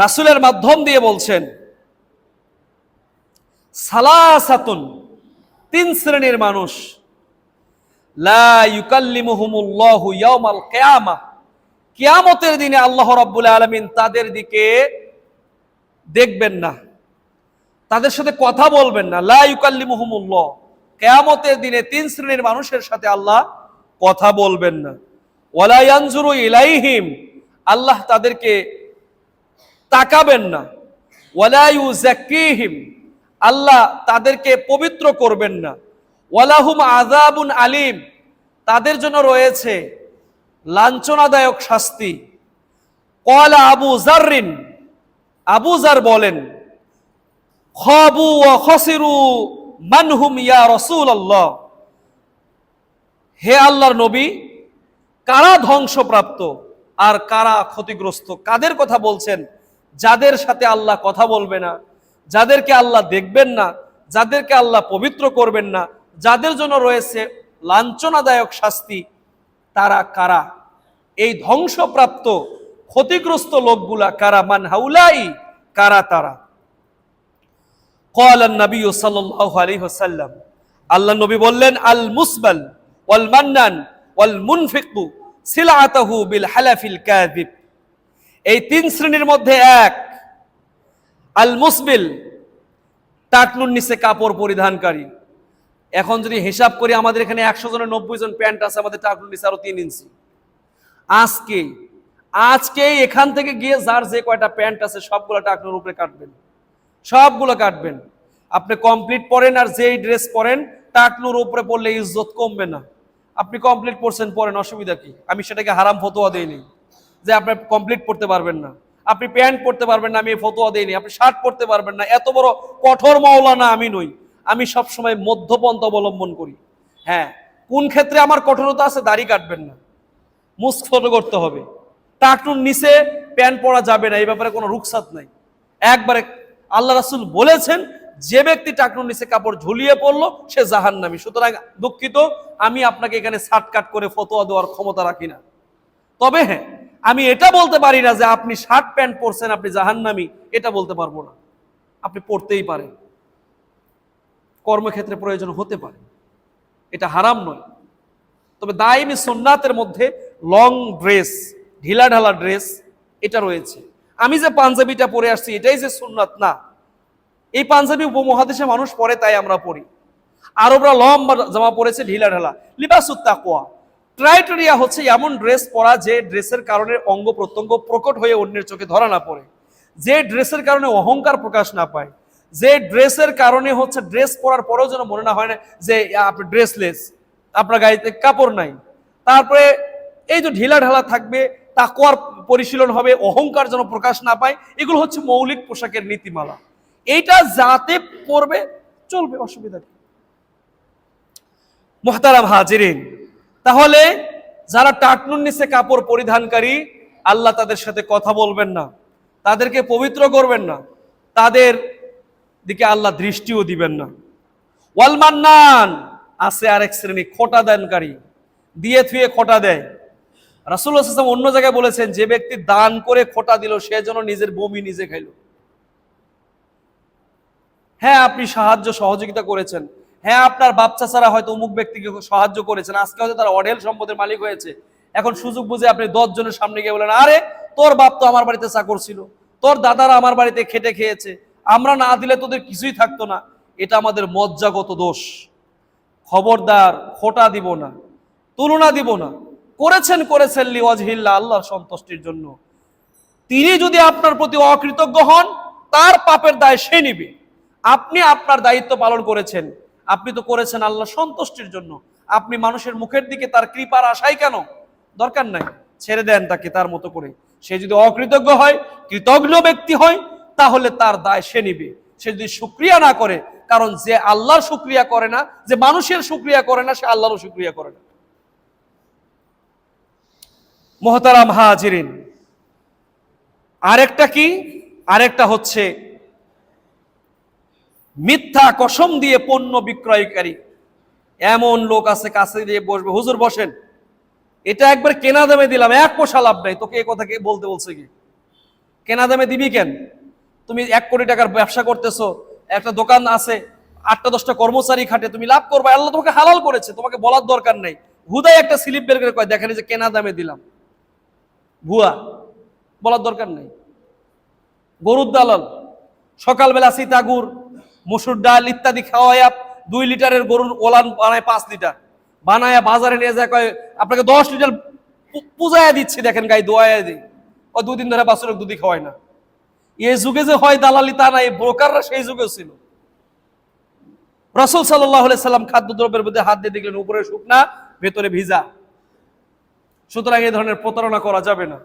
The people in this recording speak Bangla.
রাসুলের মাধ্যম দিয়ে বলছেন, সালাসাতুন, তিন শ্রেণির মানুষ কিয়ামতের দিনে আল্লাহ রাব্বুল আলামিন তাদের দিকে দেখবেন না, তাদের সাথে কথা বলবেন না। লা ইউকাল্লিমুহুমুল্লাহ, কেয়ামতের দিনে তিন শ্রেণির মানুষের সাথে আল্লাহ কথা বলবেন না। ওয়ালা ইয়ানজুরু ইলাইহিম, আল্লাহ তাদেরকে তাকাবেন না। ওয়ালা ইউজাক্কিহিম আল্লাহ তাদেরকে পবিত্র করবেন না। ওয়ালাহুম আজাবুন আলিম, তাদের জন্য রয়েছে লাঞ্ছনাদায়ক শাস্তি। কলা আবু জাররিন আবু জার বলেন, খাবু খসিরু মানহুম ইয়া রাসূলুল্লাহ। হে আল্লাহর নবী, কারা ধ্বংসপ্রাপ্ত আর কারা ক্ষতিগ্রস্ত? কাদের কথা বলছেন? যাদের সাথে আল্লাহ কথা বলবে না, যাদেরকে আল্লাহ দেখবেন না, যাদেরকে আল্লাহ পবিত্র করবেন না, যাদের জন্য রয়েছে লাঞ্ছনাদায়ক শাস্তি, তারা কারা? এই ধ্বংসপ্রাপ্ত, ক্ষতিগ্রস্ত লোকগুলা কারা? মান হাউলাই, কারা তারা? কল নবী সাল্লাহ আলী হোসাল্লাম আল্লাহ নবী বললেন, আল মুসবাল ওয়াল মান্নান ওয়াল মুনফিকু সিলাতাহু বিল হালাফিল কাযিব। এই তিন শ্রেণির মধ্যে এক, আল মুসবিল টাকনুর নিচে কাপড় পরিধানকারী। এখন যদি হিসাব করি, আমাদের এখানে একশো জনের নব্বই জন প্যান্ট আছে, আমাদের টাকনুর নিচে আরও তিন ইঞ্চি। আজকে আজকে এখান থেকে গিয়ে যার যে কয়টা প্যান্ট আছে, সবগুলো টাকনুর উপরে কাটবেন। সবগুলো কাটবেন। আপনি কমপ্লিট পরেন আর যেই ড্রেস পরেন, টাকনুর উপরে পড়লে ইজ্জত কমবে না। আপনি কমপ্লিট পড়ছেন পরেন, অসুবিধা কি? আমি সেটাকে হারাম ফতোয়া দেইনি। যে আপনি কমপ্লিট পড়তে পারবেন না। আপনি প্যান্ট পড়তে পারবেন না, আমি ফতোয়া দিইনি। আপনি শার্ট পড়তে পারবেন না। এত বড় কঠোর মাওলানা আমি নই। আমি সবসময় মধ্যপন্থ অবলম্বন করি। হ্যাঁ কোন ক্ষেত্রে আমার কঠোরতা আছে দাড়ি কাটবেন না। ছোট করতে হবে। টাকনুর নিচে প্যান্ট পরা যাবে না, এই ব্যাপারে কোনো রুকসাত নাই। একবারে আল্লাহ রাসুল বলেছেন, যে ব্যক্তি টাকনুর নিচে কাপড় ঝুলিয়ে পড়ল, সে জাহান্নামী। সুতরাং দুঃখিত, আমি আপনাকে এখানে শার্ট কাট করে ফতোয়া দেওয়ার ক্ষমতা রাখি না। তবে হ্যাঁ আমি এটা বলতে পারি না যে আপনি শার্ট প্যান্ট পরছেন, আপনি জাহান্নামী, এটা বলতে পারব না। আপনি পড়তেই পারেন। কর্মক্ষেত্রে প্রয়োজন হতে পারে। এটা হারাম নয়। তবে দাইমি সুন্নাতের মধ্যে লং ড্রেস, ঢিলা ঢালা ড্রেস, এটা রয়েছে। আমি যে পাঞ্জাবিটা পরে আসছি, এটাই যে সুন্নাত, না। এই পাঞ্জাবি উপমহাদেশে মানুষ পরে, তাই আমরা পড়ি আরবরা লম্বা জামা পরেছে, ঢিলা ঢালা। লিবাসুত তাকোয়া ক্রাইটেরিয়া হচ্ছে এমন ড্রেস পরা যে ড্রেসের কারণে অঙ্গ প্রত্যঙ্গ প্রকট হয়ে অন্যের চোখে ধরা না পড়ে। যে ড্রেসের কারণে অহংকার প্রকাশ না পায়। যে ড্রেসের কারণে হচ্ছে ড্রেস পরার পরেও যেন মনে না হয় না যে আপনি ড্রেসলেস আপনার গাড়িতে কাপড় নাই। তারপরে এই যে ঢিলা ঢালা থাকবে তাকোয়ার পরিশীলন হবে, অহংকার যেন প্রকাশ না পায়, এগুলো হচ্ছে মৌলিক পোশাকের নীতিমালা। এইটা যাতে পড়বে চলবে, অসুবিধা নেই। মোহতারাম হাজিরিন তাহলে যারা টাকনুর নিচে কাপড় পরিধানকারী, আল্লাহ তাদের সাথে কথা বলবেন না, তাদেরকে পবিত্র করবেন না, তাদের দিকে আল্লাহ দৃষ্টিও দিবেন না। ওয়াল মান্নান, আছে আরেক শ্রেণি, খোটা দানকারী, দিয়ে থুয়ে খোটা দেয়। রাসুল্লাহ অন্য জায়গায় বলেছেন, যে ব্যক্তি দান করে খোটা দিল, সে যেন নিজের বমি নিজে খাইল। হ্যাঁ আপনি সাহায্য সহযোগিতা করেছেন। হ্যাঁ আপনার বাচ্চা ছাড়া হয়তো অমুক ব্যক্তিকে সাহায্য করেছেন। আজকে হয়তো তারা অঢেল সম্পদের মালিক হয়েছে। এখন সুযোগ বুঝে আপনি দশ জনের সামনে গিয়ে বলেন, আরে, তোর বাপ তো আমার বাড়িতে চাকর ছিল। তোর দাদারা আমার বাড়িতে খেটে খেয়েছে। আমরা না দিলে তোদের কিছুই থাকতো না। এটা আমাদের মজ্জাগত দোষ। খবরদার, খোটা দিব না, তুলনা দিব না। করেছেন করেছেন লিওয়াজহিল্লা, আল্লাহর সন্তুষ্টির জন্য। তিনি যদি আপনার প্রতি অকৃতজ্ঞ হন, তার পাপের দায় সে নিবে। আপনি আপনার দায়িত্ব পালন করেছেন। আপনি তো করেছেন আল্লাহ সন্তুষ্টির জন্য। আপনি মানুষের মুখের দিকে তার কৃপার আশাই কেন? দরকার নাই। ছেড়ে দেন তাকে তার মতো করে। সে যদি অকৃতজ্ঞ হয়, কৃতজ্ঞ ব্যক্তি হয়, তাহলে তার দায় সে নিবে। সে যদি সুক্রিয়া না করে, কারণ যে আল্লাহর সুক্রিয়া করে না, যে মানুষের সুক্রিয়া করে না, সে আল্লাহরও সুক্রিয়া করে না। মোহতারাম হাজিরিন। আরেকটা কি? আরেকটা হচ্ছে মিথ্যা কসম দিয়ে পণ্য বিক্রয়কারী। এমন লোক আছে, কাছে দিয়ে বসবে। হুজুর, বসেন। এটা একবার কেনা দামে দিলাম, এক পয়সা লাভ নাই। তোকে এ কথা বলতে বলছে কি? কেনা দামে দিবি কেন? তুমি এক কোটি টাকার ব্যবসা করতেছো, একটা দোকান আছে, আটটা দশটা কর্মচারী খাটে, তুমি লাভ করবে। আল্লাহ তোমাকে হালাল করেছে, তোমাকে বলার দরকার নেই। হুদাই একটা স্লিপ বের করে কয়, দেখেন যে কেনা দামে দিলাম। ভুয়া, বলার দরকার নেই। গরুর দালাল, সকালবেলা সীতাগুড় মসুর ডাল ইত্যাদি খাওয়াইয়া দুই লিটারের গরুর ওলান বানায় পাঁচ লিটার। বানায় বাজারে নিয়ে যায়, কয়, আপনাকে দশ লিটার পুজায়া দিচ্ছি, দেখেন গাই দোয়ায় দিই। ও দুদিন ধরে বাসুরক দুধি খাওয়ায় না। এই যুগে যে হয় দালালি তা না, এই ব্রোকাররা সেই যুগেও ছিল। রসুল সাল্লাহ সাল্লাম খাদ্যদ্রব্যের মধ্যে হাত দিয়ে দেখলেন, উপরে শুকনা, ভেতরে ভিজা। সুতরাং এই ধরনের প্রতারণা করা যাবে না।